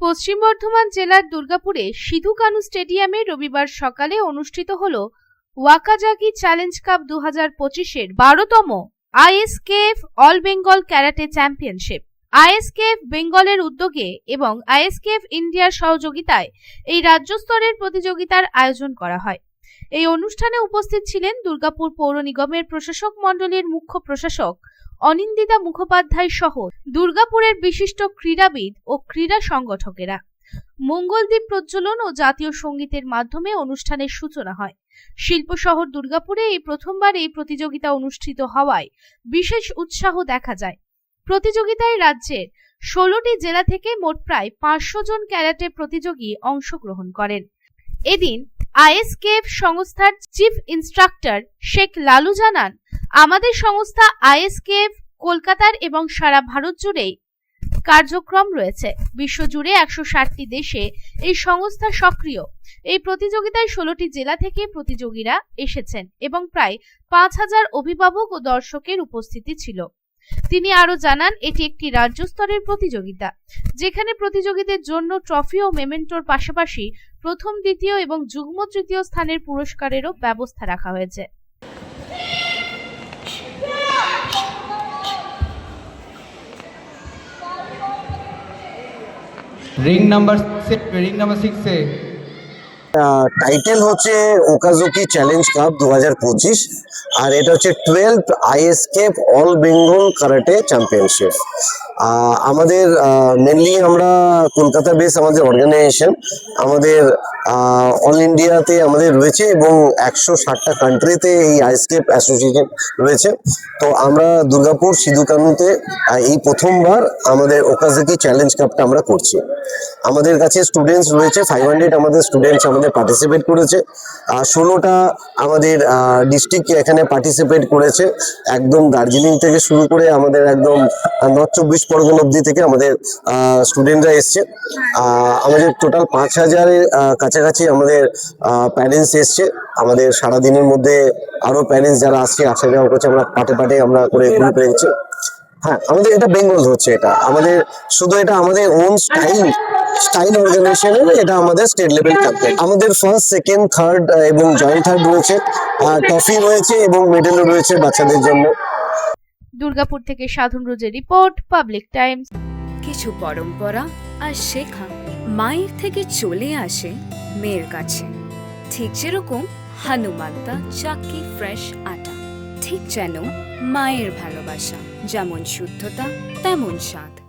পশ্চিম বর্ধমান জেলার দুর্গাপুরে সিধু কানু স্টেডিয়ামে রবিবার সকালে অনুষ্ঠিত হল ওয়াকাজাকি চ্যালেঞ্জ কাপ দু হাজার পঁচিশের বারোতম ISKF all Bengal karate championship. ISKF বেঙ্গলের উদ্যোগে এবং আইএসকেএফ ইন্ডিয়ার সহযোগিতায় এই রাজ্য স্তরের প্রতিযোগিতার আয়োজন করা হয়। এই অনুষ্ঠানে উপস্থিত ছিলেন দুর্গাপুর পৌর নিগমের প্রশাসক মণ্ডলীর মুখ্য প্রশাসক অনিন্দিতা মুখোপাধ্যায় সহ দুর্গাপুরের বিশিষ্ট ক্রীড়াবিদ ও ক্রীড়া সংগঠকেরা। মঙ্গলদ্বীপ প্রজ্বলন ও জাতীয় সঙ্গীতের মাধ্যমে অনুষ্ঠানের সূচনা হয়। শিল্প শহর দুর্গাপুরে এই প্রথমবার এই প্রতিযোগিতা অনুষ্ঠিত হওয়ায় বিশেষ উৎসাহ দেখা যায়। প্রতিযোগিতায় রাজ্যের ষোলোটি জেলা থেকে মোট প্রায় পাঁচশো জন ক্যারাটে প্রতিযোগী অংশগ্রহণ করেন। এদিন আইএসকেএফ সংস্থার চিফ ইনস্ট্রাক্টর শেখ লালু জানান, আমাদের সংস্থা আইএসকেএফ, কলকাতার এবং সারা ভারত জুড়েই কার্যক্রম রয়েছে। বিশ্বজুড়ে একশো ষাটটি দেশে এই সংস্থা সক্রিয়। এই প্রতিযোগিতায় ষোলোটি জেলা থেকে প্রতিযোগীরা এসেছেন এবং প্রায় পাঁচ হাজার অভিভাবক ও দর্শকের উপস্থিতি ছিল। তিনি আরও জানান, এটি একটি রাজ্য স্তরের প্রতিযোগিতা, যেখানে প্রতিযোগীদের জন্য ট্রফি ও মেমেন্টোর পাশাপাশি প্রথম, দ্বিতীয় এবং যুগ্ম, তৃতীয় স্থানের পুরস্কারেরও ব্যবস্থা রাখা হয়েছে। রিং নাম্বার রিং নাম্বার সিক্সে টাইটেল হচ্ছে ওকাজুকি চ্যালেঞ্জ কাপ দু হাজার পঁচিশ আর এটা হচ্ছে twelve ISKF all Bengal karate championship আমাদের মেনলি আমরা কলকাতা বেস আমাদের অর্গানাইজেশন আমাদের অল ইন্ডিয়াতে আমাদের রয়েছে এবং একশো ষাটটা কান্ট্রিতে এই আইএসকেপ অ্যাসোসিয়েশন রয়েছে। তো আমরা দুর্গাপুর সিধু কানুতে এই প্রথমবার আমাদের ওকাজুকি চ্যালেঞ্জ কাপটা আমরা করছি। আমাদের কাছে স্টুডেন্টস রয়েছে ফাইভ হান্ড্রেড আমাদের স্টুডেন্টস আমাদের পার্টিসিপেট করেছে। আর ষোলোটা আমাদের ডিস্ট্রিক্ট এখানে পার্টিসিপেট করেছে। একদম দার্জিলিং থেকে শুরু করে আমাদের একদম নর্থ চব্বিশ পরগনা অব্দি থেকে আমাদের স্টুডেন্টরা এসছে। আমাদের টোটাল পাঁচ হাজারের কাছাকাছি আমাদের প্যারেন্টস এসছে। আমাদের সারাদিনের মধ্যে আরও প্যারেন্টস যারা আসছে আসা যাওয়া করছে আমরা পাটে পাটে আমরা করে গ্রুপ রয়েছে হ্যাঁ আমাদের এটা বেঙ্গল হচ্ছে এটা। আমাদের শুধু এটা আমাদের ওন স্টাইল স্টাইল অর্গানাইজেশনের এটা আমাদের স্টেট লেভেল ক্যাম্পেইন আমাদের ফার্স্ট সেকেন্ড থার্ড এবং জয়েন্ট থার্ড রয়েছে। ট্রফি রয়েছে এবং মেডেলও রয়েছে বাচ্চাদের জন্য। দুর্গাপুর থেকে সাধন রোজের রিপোর্ট, পাবলিক টাইমস। কিছু পরম্পরা আর শেখা মায়ের থেকে চলে আসে মেয়ের কাছে। ঠিক যেরকম হনুমান্তা চাকি ফ্রেশ আটা। ঠিক যেন মায়ের ভালোবাসা যেমন শুদ্ধতা, তেমন স্বাদ।